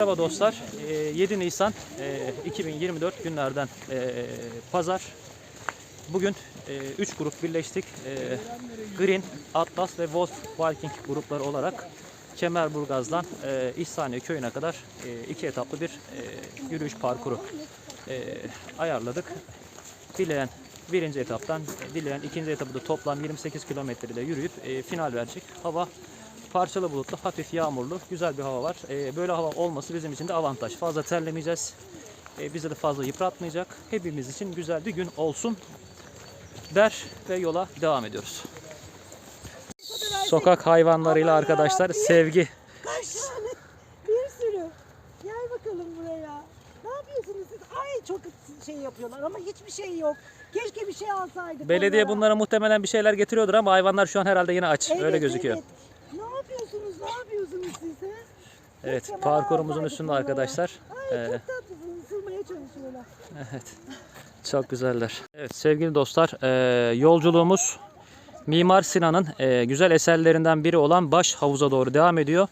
Merhaba dostlar. Ee, 7 Nisan e, 2024 günlerden e, pazar. Bugün 3 grup birleştik. E, Green, Atlas ve Wolf Viking grupları olarak Kemerburgaz'dan e, İhsaniye köyüne kadar e, iki etaplı bir e, yürüyüş parkuru e, ayarladık. Dileyen birinci etaptan, dileyen ikinci etapı da toplam 28 kilometrede yürüyüp e, final verecek. Hava parçalı bulutlu, hafif yağmurlu, güzel bir hava var. E, böyle hava olması bizim için de avantaj. Fazla terlemeyeceğiz. E, bizi de fazla yıpratmayacak. Hepimiz için güzel bir gün olsun der ve yola devam ediyoruz. Sokak hayvanlarıyla arkadaşlar sevgi. Kaç tane? Bir sürü. Gel bakalım buraya. Ne yapıyorsunuz siz? Ay çok şey yapıyorlar ama hiçbir şey yok. Keşke bir şey alsaydık. Belediye onlara. bunlara muhtemelen bir şeyler getiriyordur ama hayvanlar şu an herhalde yine aç. Evet, Öyle gözüküyor. Evet. Ne yapıyorsunuz? Siz? he? Evet, parkurumuzun üstünde arkadaşlar. Ay Ee, çok tatlısınız. Isırmaya çalışıyorlar. Evet. Çok güzeller. Evet sevgili dostlar, e, yolculuğumuz Mimar Sinan'ın e, güzel eserlerinden biri olan Baş Havuz'a doğru devam ediyor.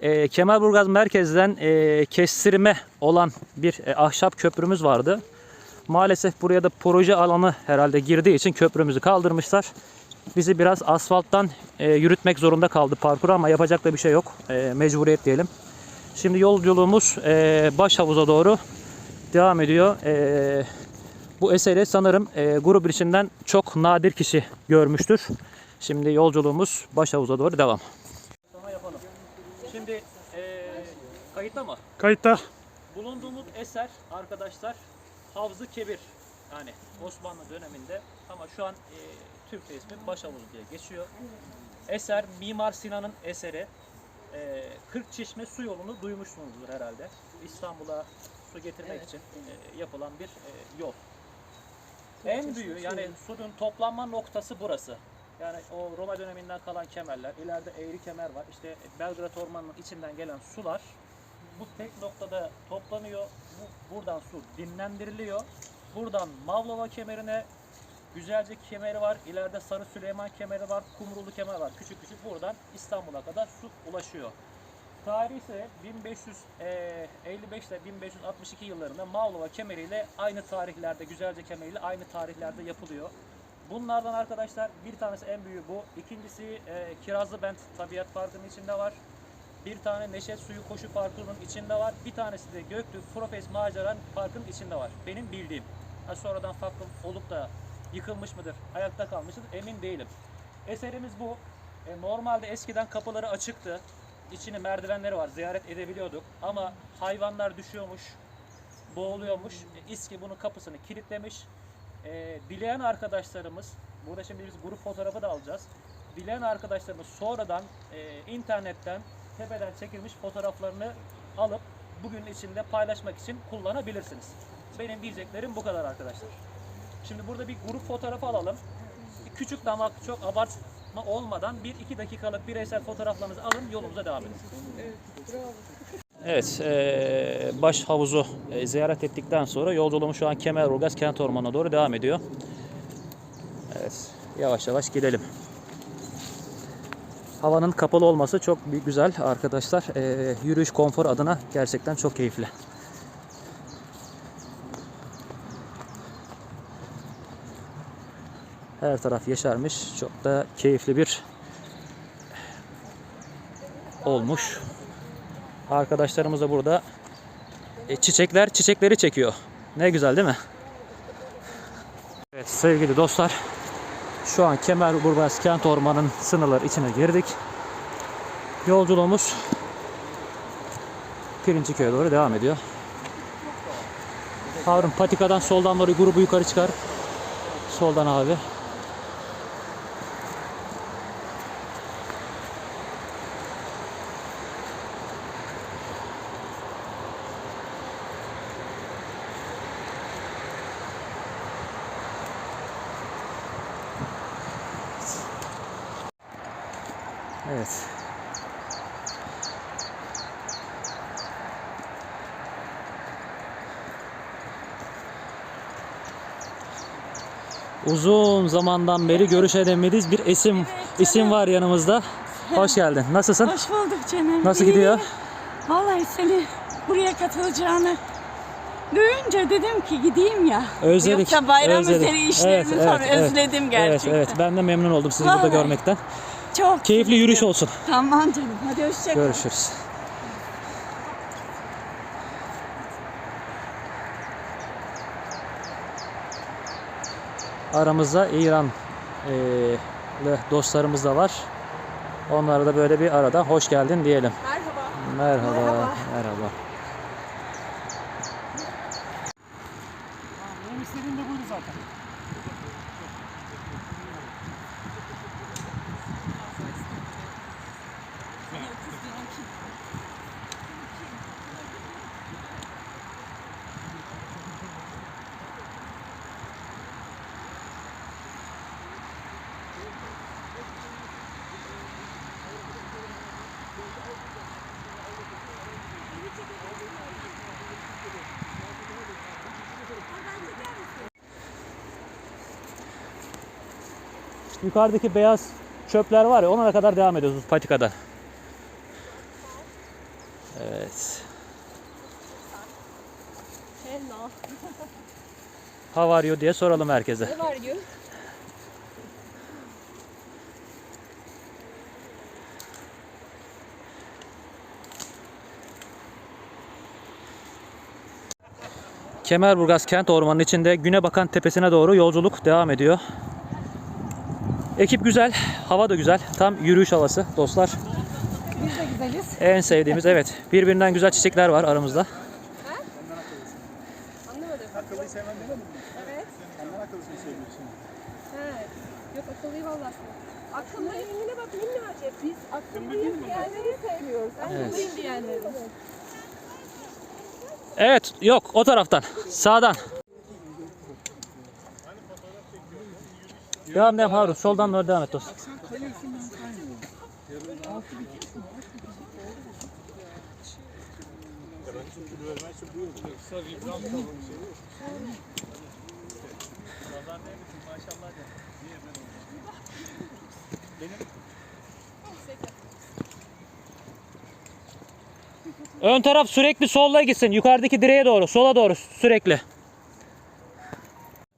E, Kemerburgaz merkezden e, kestirme olan bir e, ahşap köprümüz vardı. Maalesef buraya da proje alanı herhalde girdiği için köprümüzü kaldırmışlar. Bizi biraz asfalttan e, yürütmek zorunda kaldı parkur ama yapacak da bir şey yok. E, mecburiyet diyelim. Şimdi yolculuğumuz e, Baş Havuz'a doğru devam ediyor. E, bu eseri sanırım e, grup içinden çok nadir kişi görmüştür. Şimdi yolculuğumuz baş havuza doğru devam. Şimdi e, kayıtta mı? Kayıtta. Bulunduğumuz eser arkadaşlar Havzı Kebir. Yani Osmanlı döneminde ama şu an e, Türkçe ismi Başhavuz diye geçiyor. Eser Mimar Sinan'ın eseri. E, 40 çeşme su yolunu duymuşsunuzdur herhalde. İstanbul'a su getirmek için e, yapılan bir e, yol. En büyüğü yani suyun toplanma noktası burası. Yani o Roma döneminden kalan kemerler, ileride eğri kemer var. İşte Belgrad Ormanı'nın içinden gelen sular bu tek noktada toplanıyor. Bu, buradan su dinlendiriliyor. Buradan Mavlova kemerine Güzelce kemeri var. İleride Sarı Süleyman kemeri var. Kumrulu kemer var. Küçük küçük buradan İstanbul'a kadar su ulaşıyor. Tarih ise 1555 ile 1562 yıllarında Mavlova kemeriyle aynı tarihlerde, Güzelce kemeriyle aynı tarihlerde yapılıyor. Bunlardan arkadaşlar bir tanesi en büyüğü bu. İkincisi e, Kirazlı Bent Tabiat Parkı'nın içinde var. Bir tane Neşet Suyu Koşu Parkı'nın içinde var. Bir tanesi de Göktürk Profes Maceran Parkı'nın içinde var. Benim bildiğim. Ha, sonradan farklı olup da yıkılmış mıdır, ayakta kalmış mıdır emin değilim. Eserimiz bu. E, normalde eskiden kapıları açıktı. İçini merdivenleri var. Ziyaret edebiliyorduk. Ama hayvanlar düşüyormuş, boğuluyormuş. E, İSKİ bunun kapısını kilitlemiş. E, dileyen arkadaşlarımız, burada şimdi biz grup fotoğrafı da alacağız. Dileyen arkadaşlarımız sonradan e, internetten tepeden çekilmiş fotoğraflarını alıp bugün içinde paylaşmak için kullanabilirsiniz. Benim diyeceklerim bu kadar arkadaşlar. Şimdi burada bir grup fotoğrafı alalım. Küçük damak çok abartma olmadan 1-2 dakikalık bireysel fotoğraflarınızı alın yolumuza devam edin. Evet, eee, baş havuzu e, ziyaret ettikten sonra yolculuğumuz şu an Kemerburgaz Kent Ormanı'na doğru devam ediyor. Evet, yavaş yavaş gidelim. Havanın kapalı olması çok bir güzel arkadaşlar. Eee, yürüyüş konfor adına gerçekten çok keyifli. Her taraf yeşermiş. Çok da keyifli bir olmuş. Arkadaşlarımız da burada e, çiçekler çiçekleri çekiyor. Ne güzel değil mi? Evet sevgili dostlar. Şu an Kemerburgaz Kent Ormanı'nın sınırları içine girdik. Yolculuğumuz Pirinciköy'e doğru devam ediyor. Harun patikadan soldan doğru grubu yukarı çıkar. Soldan abi. Uzun zamandan beri görüşemediğimiz bir isim isim var yanımızda. Hoş geldin. Nasılsın? Hoş bulduk canım. Nasıl İyi. gidiyor? Vallahi seni buraya katılacağını duyunca dedim ki gideyim ya. Özledik, Yoksa bayram özledik. üzeri işlerini Evet, evet, evet. özledim Evet, gerçekten. evet. Ben de memnun oldum sizi burada Vallahi. görmekten. Çok Keyifli yürüyüş olsun. Tamam canım. Hadi hoşça kal. Görüşürüz. Aramızda İranlı dostlarımız da var. Onlara da böyle bir arada hoş geldin diyelim. Merhaba. Merhaba. Merhaba. Merhaba. Yukarıdaki beyaz çöpler var ya ona kadar devam ediyoruz patikadan. Evet. Hello. How are you diye soralım herkese. Ne var you? Kemerburgaz kent ormanının içinde güne bakan tepesine doğru yolculuk devam ediyor. Ekip güzel, hava da güzel. Tam yürüyüş havası dostlar. Biz de güzeliz. En sevdiğimiz evet. Birbirinden güzel çiçekler var aramızda. Akıllıyı sevmem değil mi? Evet. Senden akıllısını seviyorsun. Yok akıllıyı vallahi. Akıllı rengine bak minnacık. Biz akıllıyım diyenleri sevmiyoruz. Akıllıyım diyenleri. Evet, yok o taraftan. Sağdan. Devam devam Harun. Soldan doğru devam et dostum. Ön taraf sürekli solla gitsin. Yukarıdaki direğe doğru, sola doğru sürekli.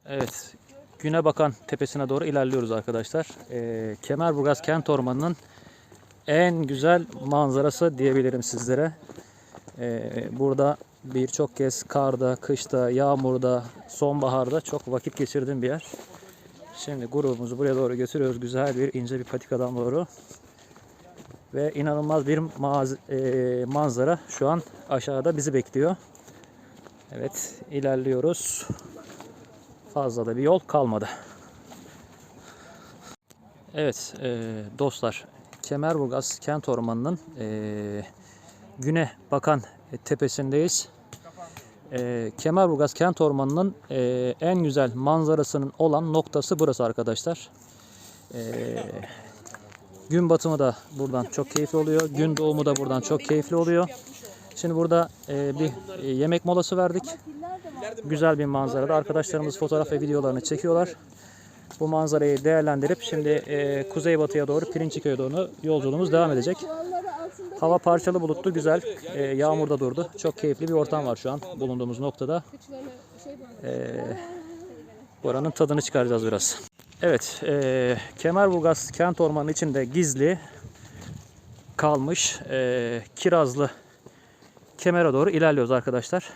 Evet. Güne bakan tepesine doğru ilerliyoruz arkadaşlar. Ee, Kemerburgaz Kent Ormanı'nın en güzel manzarası diyebilirim sizlere. Ee, burada birçok kez karda, kışta, yağmurda, sonbaharda çok vakit geçirdiğim bir yer. Şimdi grubumuzu buraya doğru götürüyoruz. Güzel bir ince bir patikadan doğru. Ve inanılmaz bir e, manzara şu an aşağıda bizi bekliyor. Evet ilerliyoruz. Fazla da bir yol kalmadı. Evet e, dostlar Kemerburgaz Kent Ormanı'nın e, güne bakan tepesindeyiz. E, Kemerburgaz Kent Ormanı'nın e, en güzel manzarasının olan noktası burası arkadaşlar. E, Gün batımı da buradan çok keyifli oluyor. Gün doğumu da buradan çok keyifli oluyor. Şimdi burada e, bir e, yemek molası verdik. Güzel bir manzarada. Arkadaşlarımız fotoğraf ve videolarını çekiyorlar. Bu manzarayı değerlendirip şimdi e, kuzeybatıya doğru Pirinçiköy'e doğru yolculuğumuz devam edecek. Hava parçalı bulutlu, güzel. E, yağmurda durdu. Çok keyifli bir ortam var şu an bulunduğumuz noktada. E, buranın tadını çıkaracağız biraz. Evet, e, Kemerburgaz kent ormanının içinde gizli kalmış e, kirazlı kemere doğru ilerliyoruz arkadaşlar.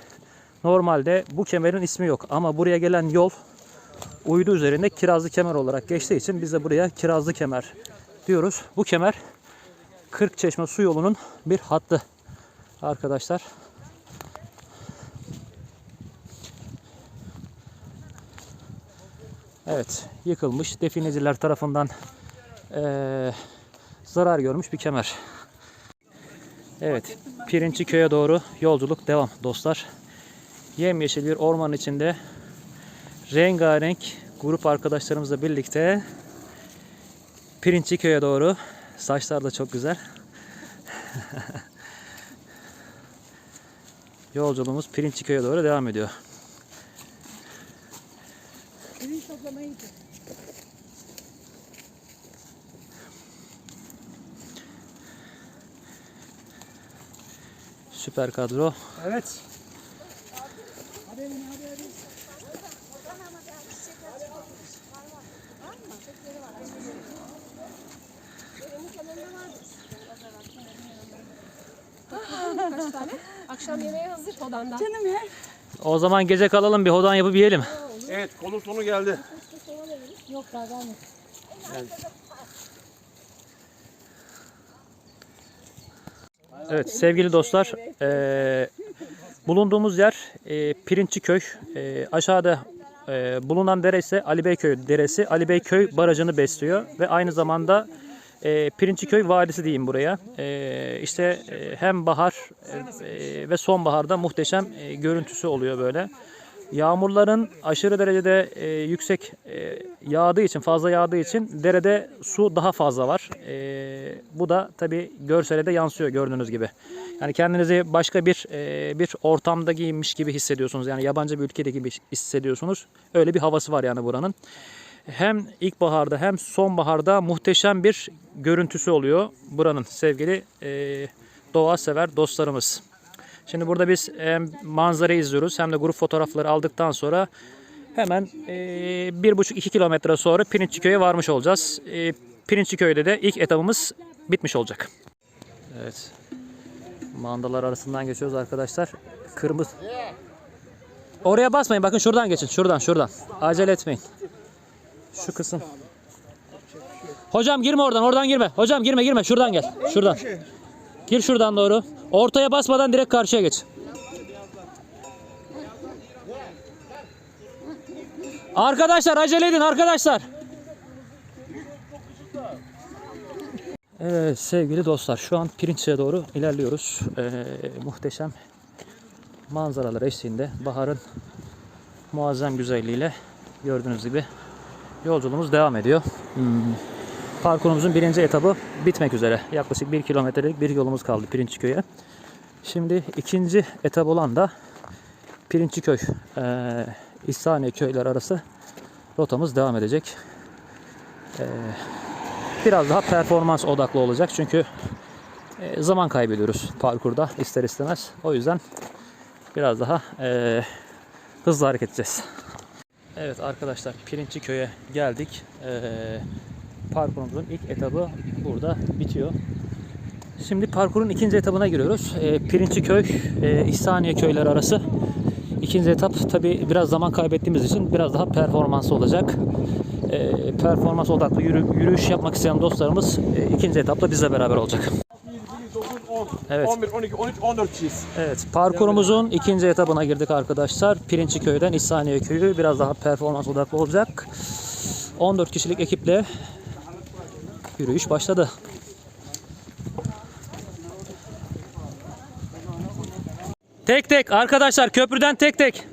Normalde bu kemerin ismi yok ama buraya gelen yol uydu üzerinde kirazlı kemer olarak geçtiği için biz de buraya kirazlı kemer diyoruz. Bu kemer Kırkçeşme su yolunun bir hattı arkadaşlar. Evet, yıkılmış defineciler tarafından eee, zarar görmüş bir kemer. Evet, Pirinçi köye doğru yolculuk devam dostlar. Yemyeşil bir ormanın içinde rengarenk grup arkadaşlarımızla birlikte Pirinçi köye doğru saçlar da çok güzel. Yolculuğumuz Pirinçi köye doğru devam ediyor. Süper kadro. Evet. Kaç tane? Akşam yemeği hazır odandan. Canım ya. O zaman gece kalalım bir hodan yapıp yiyelim. Evet konu sonu geldi. Yok daha gelmedi. Evet sevgili dostlar, eee, bulunduğumuz yer eee Pirinççiköy. Eee, aşağıda eee, bulunan dere ise Ali Beyköy deresi. Ali Beyköy barajını besliyor ve aynı zamanda eee Pirinççiköy Vadisi diyeyim buraya. Eee işte eee, hem bahar eee, ve sonbaharda muhteşem eee, görüntüsü oluyor böyle. Yağmurların aşırı derecede e, yüksek e, yağdığı için, fazla yağdığı için derede su daha fazla var. E, bu da tabi görsele de yansıyor gördüğünüz gibi. Yani kendinizi başka bir e, bir ortamda giyinmiş gibi hissediyorsunuz. Yani yabancı bir ülkede gibi hissediyorsunuz. Öyle bir havası var yani buranın. Hem ilkbaharda hem sonbaharda muhteşem bir görüntüsü oluyor buranın sevgili e, doğa sever dostlarımız. Şimdi burada biz hem manzarayı izliyoruz hem de grup fotoğrafları aldıktan sonra hemen eee, bir buçuk iki kilometre sonra Pirinççiköy'e varmış olacağız. Eee Pirinççiköy'de de ilk etabımız bitmiş olacak. Evet. Mandalar arasından geçiyoruz arkadaşlar. Kırmızı. Oraya basmayın. Bakın şuradan geçin. Şuradan, şuradan. Acele etmeyin. Şu kısım. Hocam girme oradan. Oradan girme. Hocam girme girme. Şuradan gel. Şuradan. Gir şuradan doğru. Ortaya basmadan direkt karşıya geç. Arkadaşlar acele edin arkadaşlar. Evet sevgili dostlar şu an Pirinç'e doğru ilerliyoruz. Ee, muhteşem manzaralar eşliğinde baharın muazzam güzelliğiyle gördüğünüz gibi yolculuğumuz devam ediyor. Hmm. Parkurumuzun birinci etabı bitmek üzere. Yaklaşık bir kilometrelik bir yolumuz kaldı Pirinçköy'e. Şimdi ikinci etap olan da Pirinçköy, eee İhsaniye köyler arası rotamız devam edecek. Eee, biraz daha performans odaklı olacak çünkü eee, zaman kaybediyoruz parkurda ister istemez. O yüzden biraz daha eee, hızlı hareket edeceğiz. Evet arkadaşlar Pirinçli Köy'e geldik. Ee, parkurumuzun ilk etabı burada bitiyor. Şimdi parkurun ikinci etabına giriyoruz. Ee, Pirinçli Köy, e, İhsaniye köyleri arası. İkinci etap tabi biraz zaman kaybettiğimiz için biraz daha performanslı olacak. Ee, performans odaklı yürü- yürüyüş yapmak isteyen dostlarımız e, ikinci etapta bizle beraber olacak. 1, 9, 10, Evet. 11, 12, 13, 14 kişiyiz. Evet, parkurumuzun ikinci etabına girdik arkadaşlar. Pirinçli Köy'den İhsaniye Köyü biraz daha performans odaklı olacak. 14 kişilik ekiple yürüyüş başladı. Tek tek arkadaşlar köprüden tek tek.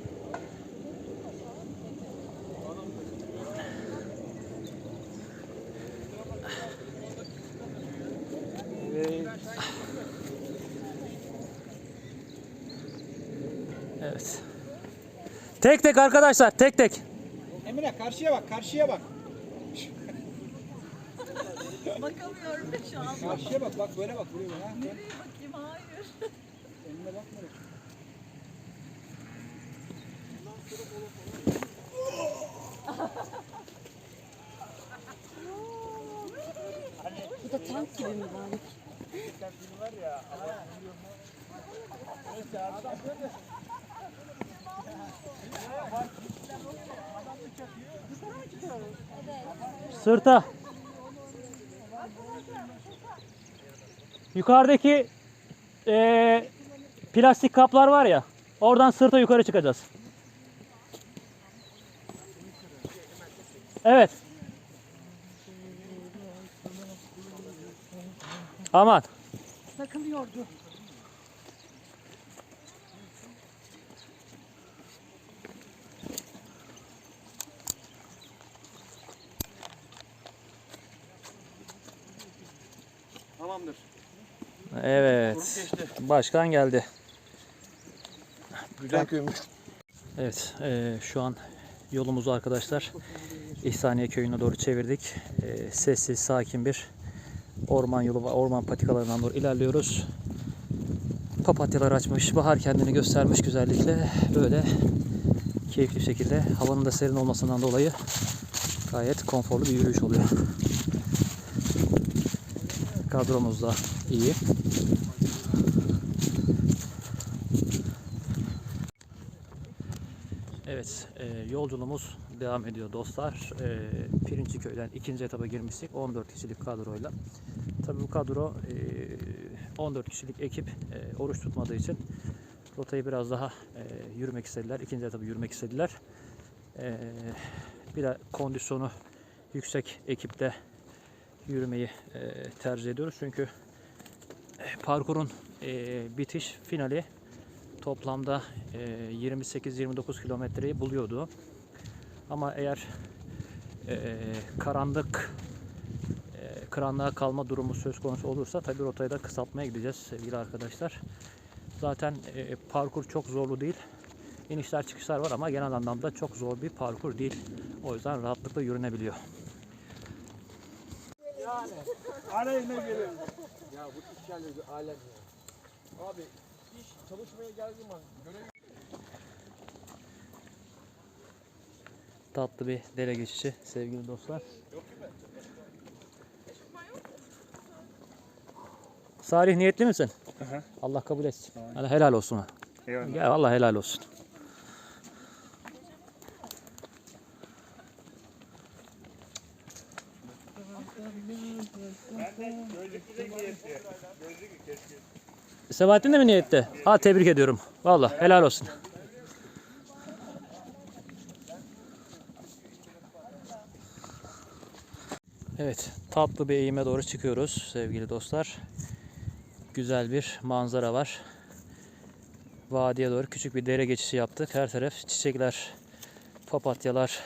Evet. Tek tek arkadaşlar tek tek. Emine karşıya bak, karşıya bak. Bakamıyorum şu an. Karşıya bak, bak böyle bak buraya bak. ha. Nereye bakayım? Hayır. Emine bakma. Bu da tank gibi mi bari? Sırta. Yukarıdaki eee, plastik kaplar var ya. Oradan sırta yukarı çıkacağız. Evet. Aman. Takılıyordu. Tamamdır. Evet. Başkan geldi. Güzel köymüş. Evet, eee, şu an yolumuzu arkadaşlar İhsaniye köyüne doğru çevirdik. Eee, sessiz, sakin bir orman yolu ve orman patikalarından doğru ilerliyoruz. Papatyalar açmış, bahar kendini göstermiş güzellikle. Böyle keyifli bir şekilde havanın da serin olmasından dolayı gayet konforlu bir yürüyüş oluyor. Kadromuz da iyi. Evet, e, yolculuğumuz devam ediyor dostlar. E, Pirinçli köyden ikinci etaba girmiştik 14 kişilik kadroyla. Tabii bu kadro e, 14 kişilik ekip e, oruç tutmadığı için rotayı biraz daha e, yürümek istediler. İkinci etabı yürümek istediler. E, bir de kondisyonu yüksek ekipte yürümeyi e, tercih ediyoruz. Çünkü parkurun e, bitiş finali toplamda e, 28-29 kilometreyi buluyordu. Ama eğer e, karanlık e, karanlığa kalma durumu söz konusu olursa tabii rotayı da kısaltmaya gideceğiz sevgili arkadaşlar. Zaten e, parkur çok zorlu değil. İnişler çıkışlar var ama genel anlamda çok zor bir parkur değil. O yüzden rahatlıkla yürünebiliyor. Aleyhine geliyor. Ya bu iş yerleri bir alem ya. Abi iş çalışmaya geldiğim an görev Tatlı bir dere geçişi sevgili dostlar. Salih niyetli misin? Allah kabul etsin. Hadi helal olsun ha. Eyvallah. Ya vallahi helal olsun. Sebahattin de mi niyette? Ha tebrik ediyorum. Vallahi helal olsun. Evet, tatlı bir eğime doğru çıkıyoruz sevgili dostlar. Güzel bir manzara var. Vadiye doğru küçük bir dere geçişi yaptık. Her taraf çiçekler, papatyalar,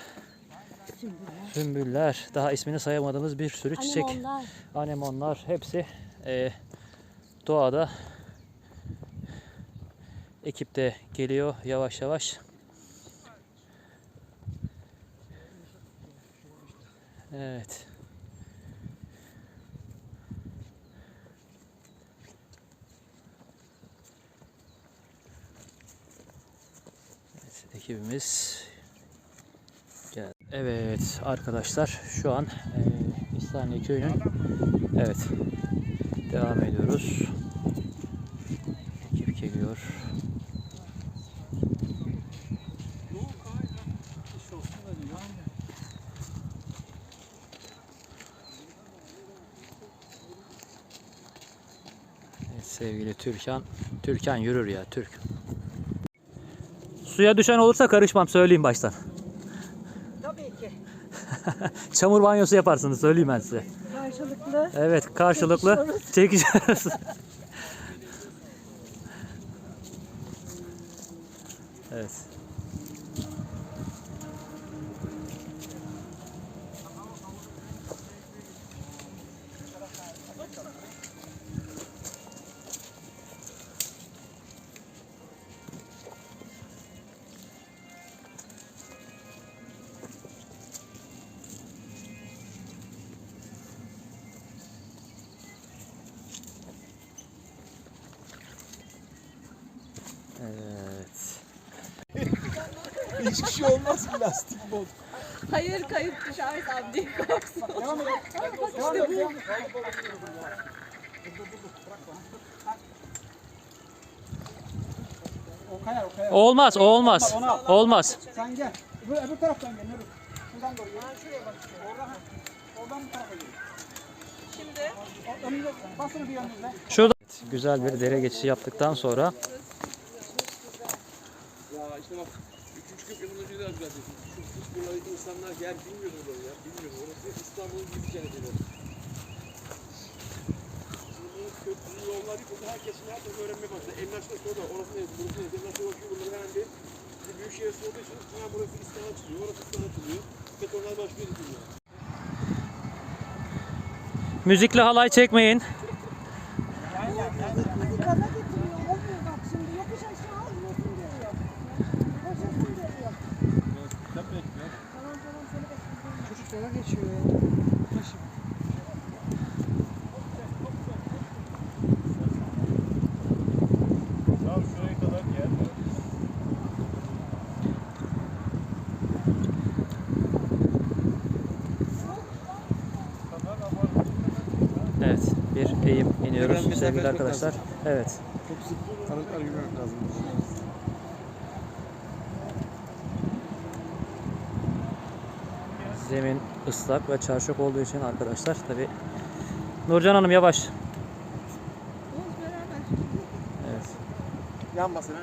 sümbüller, daha ismini sayamadığımız bir sürü çiçek. Anemonlar. Anemonlar hepsi eee, doğada ekipte geliyor yavaş yavaş. Evet. Evet, ekibimiz geldi. Evet arkadaşlar şu an eee İstaniye köyünün evet devam ediyoruz. Ekip geliyor. Evet, sevgili Türkan. Türkan yürür ya Türk. Suya düşen olursa karışmam söyleyeyim baştan. Tabii ki. Çamur banyosu yaparsınız söyleyeyim ben size. Karşılıklı. Evet karşılıklı çekişiyoruz. Evet. hiçbir şey olmaz ki lastik bot. Hayır kayıp düşersem diye korksun. Devam et. Devam et. Devam et. O kayar, o kayar. Olmaz, o olmaz. Olmaz. Sen gel. Öbür, öbür taraftan gel. Öbür. Şuradan doğru gel. Oradan, oradan bu tarafa gel. Şimdi? Önünde, basın bir yanınızda. Şurada güzel bir dere geçişi yaptıktan sonra Ya işte bak 3-3 yıl önce de güzel Şu kış buraları insanlar gel bilmiyordu burayı ya. Bilmiyordu. Orası İstanbul'un gibi cennet Şimdi bu köprü yollar yıkıldı. Herkes her tarafı öğrenmeye başladı. Emlakçılar soruyor. Orası ne? Burası ne? Emlakçılar bakıyor. Bunları veren bir, bir büyük şehir sorduğu için ya burası İstanbul açılıyor. Orası İstanbul açılıyor. Betonlar başlıyor müzikle halay çekmeyin. Hadi kana getiriyor. Olmuyor bak şimdi. Yokuş aşağı alıyorsun geliyor. Koşasın geliyor. Tamam tamam seni bekliyorum. Çocuklara geçiyor ya. bir eğim etmek arkadaşlar. lazım. Evet. Çok sık aralıklar yürümek lazım. Zemin ıslak ve çarşaf olduğu için arkadaşlar tabi Nurcan Hanım yavaş. Evet. Yanmasın ha.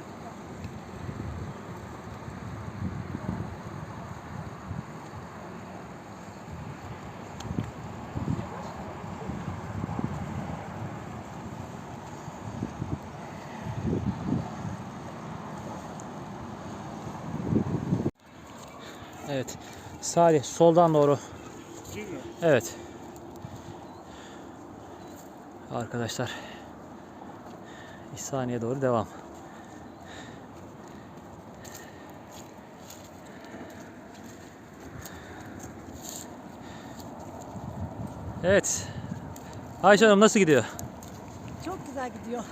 Evet. Salih soldan doğru. Evet. Arkadaşlar. İhsaniye doğru devam. Evet. Ayşe Hanım nasıl gidiyor? Çok güzel gidiyor.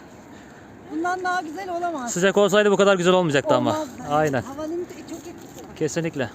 Bundan daha güzel olamaz. Sıcak olsaydı bu kadar güzel olmayacaktı ama. Olmaz. Evet. Aynen. Havanın çok etkisi var. Kesinlikle.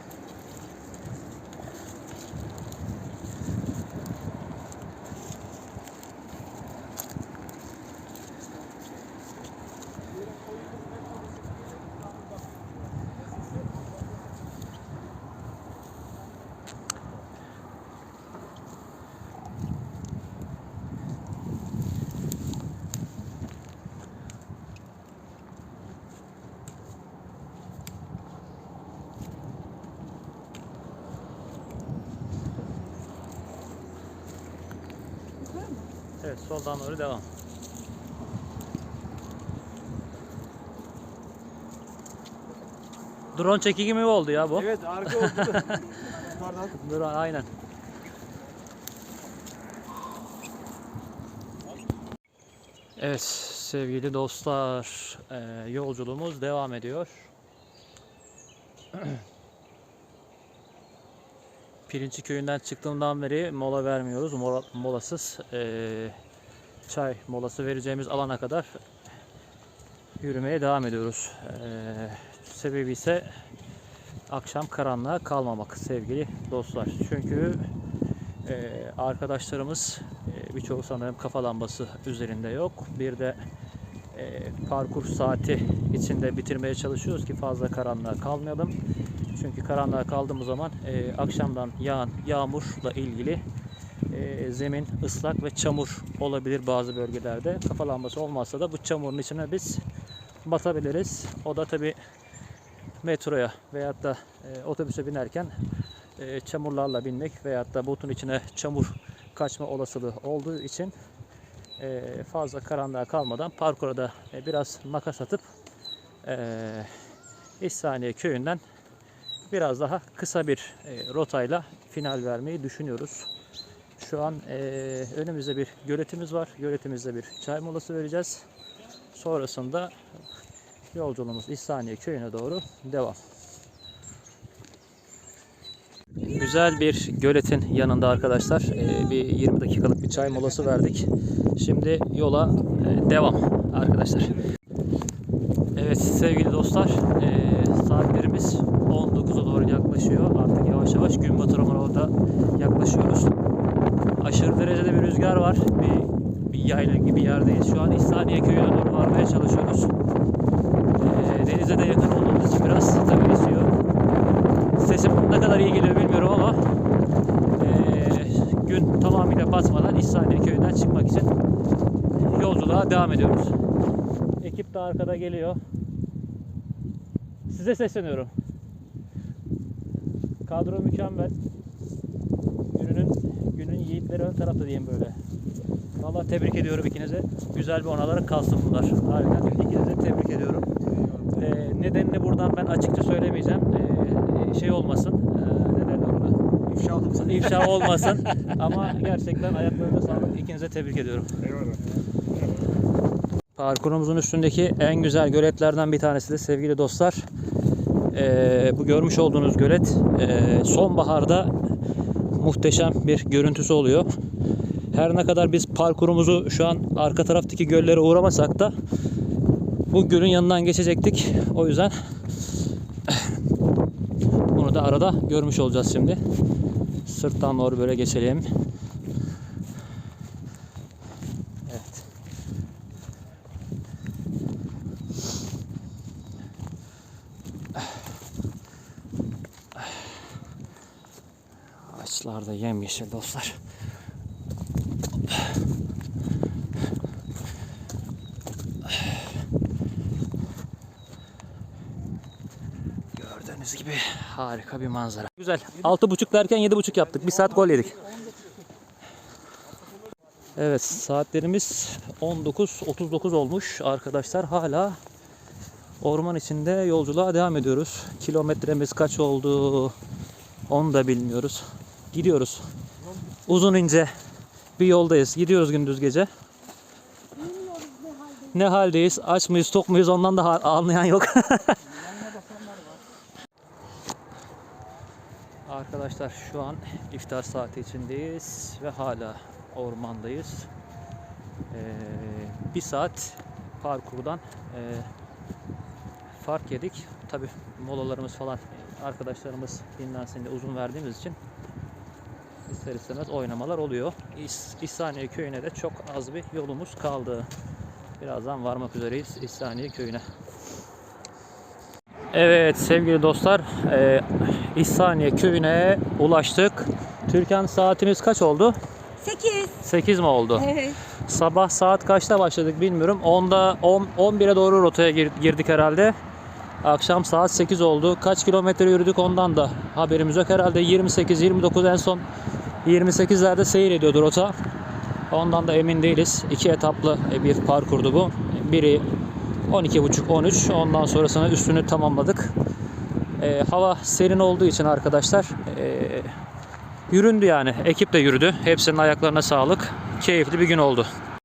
Evet soldan doğru devam. Drone çekimi mi oldu ya bu? Evet arka oldu. Yukarıdan. Drone aynen. Evet sevgili dostlar eee, yolculuğumuz devam ediyor. Pirinçli köyünden çıktığımdan beri mola vermiyoruz. Mola, molasız eee, çay molası vereceğimiz alana kadar yürümeye devam ediyoruz. Eee, sebebi ise akşam karanlığa kalmamak sevgili dostlar. Çünkü eee, arkadaşlarımız eee, birçoğu sanırım kafa lambası üzerinde yok. Bir de eee, parkur saati içinde bitirmeye çalışıyoruz ki fazla karanlığa kalmayalım. Çünkü karanlığa kaldığımız zaman eee, akşamdan yağan yağmurla ilgili eee, zemin ıslak ve çamur olabilir bazı bölgelerde. Kafa lambası olmazsa da bu çamurun içine biz batabiliriz. O da tabi metroya veyahut da e, otobüse binerken e, çamurlarla binmek veyahut da botun içine çamur kaçma olasılığı olduğu için e, fazla karanlığa kalmadan parkura da e, biraz makas atıp e, İhsaniye köyünden biraz daha kısa bir e, rotayla final vermeyi düşünüyoruz. Şu an e, önümüzde bir göletimiz var. Göletimizde bir çay molası vereceğiz. Sonrasında yolculuğumuz İhsaniye köyüne doğru devam. Güzel bir göletin yanında arkadaşlar e, bir 20 dakikalık bir çay molası verdik. Şimdi yola e, devam arkadaşlar. Evet sevgili dostlar e, saatlerimiz 19'a doğru yaklaşıyor. Artık yavaş yavaş gün batımına da yaklaşıyoruz. Aşırı derecede bir rüzgar var. Bir, bir yayla gibi yerdeyiz. Şu an İhsaniye köyüne doğru varmaya çalışıyoruz. E, denize de yakın olduğumuz için biraz tabii esiyor. Sesim ne kadar iyi geliyor bilmiyorum ama eee, gün tamamıyla batmadan İhsaniye köyünden çıkmak için yolculuğa devam ediyoruz. Ekip de arkada geliyor. Size sesleniyorum. Kadro mükemmel. Gününün günün yiğitleri ön tarafta diyeyim böyle. Vallahi tebrik ediyorum ikinize. Güzel bir onalara kalsın bunlar. Harbiden ikinizi tebrik ediyorum. Nedenini buradan ben açıkça söylemeyeceğim. Ee, şey olmasın. Ee, ne derler ona? İfşa olmasın. İfşa olmasın. Ama gerçekten ayaklarınıza sağlık. İkinize tebrik ediyorum. Eyvallah. Parkurumuzun üstündeki en güzel göletlerden bir tanesi de sevgili dostlar. Ee, bu görmüş olduğunuz gölet ee, sonbaharda muhteşem bir görüntüsü oluyor. Her ne kadar biz parkurumuzu şu an arka taraftaki göllere uğramasak da bu gölün yanından geçecektik. O yüzden bunu da arada görmüş olacağız şimdi. Sırttan doğru böyle geçelim. Evet. Ağaçlarda yemyeşil dostlar. Gördüğünüz gibi harika bir manzara. Güzel. 6.30 derken 7.30 yaptık. Bir saat gol yedik. Evet saatlerimiz 19.39 olmuş arkadaşlar. Hala orman içinde yolculuğa devam ediyoruz. Kilometremiz kaç oldu onu da bilmiyoruz. Gidiyoruz. Uzun ince bir yoldayız. Gidiyoruz gündüz gece. Ne haldeyiz? Aç mıyız, tok muyuz? Ondan da anlayan yok. Arkadaşlar şu an iftar saati içindeyiz ve hala ormandayız. Ee, bir saat parkurdan e, fark yedik. Tabi molalarımız falan arkadaşlarımız dinlensin diye uzun verdiğimiz için ister istemez oynamalar oluyor. İs İhsaniye köyüne de çok az bir yolumuz kaldı. Birazdan varmak üzereyiz İhsaniye köyüne. Evet sevgili dostlar e, İhsaniye köyüne ulaştık. Türkan saatimiz kaç oldu? 8. 8 mi oldu? Evet. Sabah saat kaçta başladık bilmiyorum. 10'da 10 11'e doğru rotaya gir- girdik herhalde. Akşam saat 8 oldu. Kaç kilometre yürüdük ondan da haberimiz yok. Herhalde 28 29 en son 28'lerde seyir ediyordu rota. Ondan da emin değiliz. İki etaplı bir parkurdu bu. Biri 12.5 13 ondan sonrasını üstünü tamamladık. Ee, hava serin olduğu için arkadaşlar ee, yüründü yani. Ekip de yürüdü. Hepsinin ayaklarına sağlık. Keyifli bir gün oldu.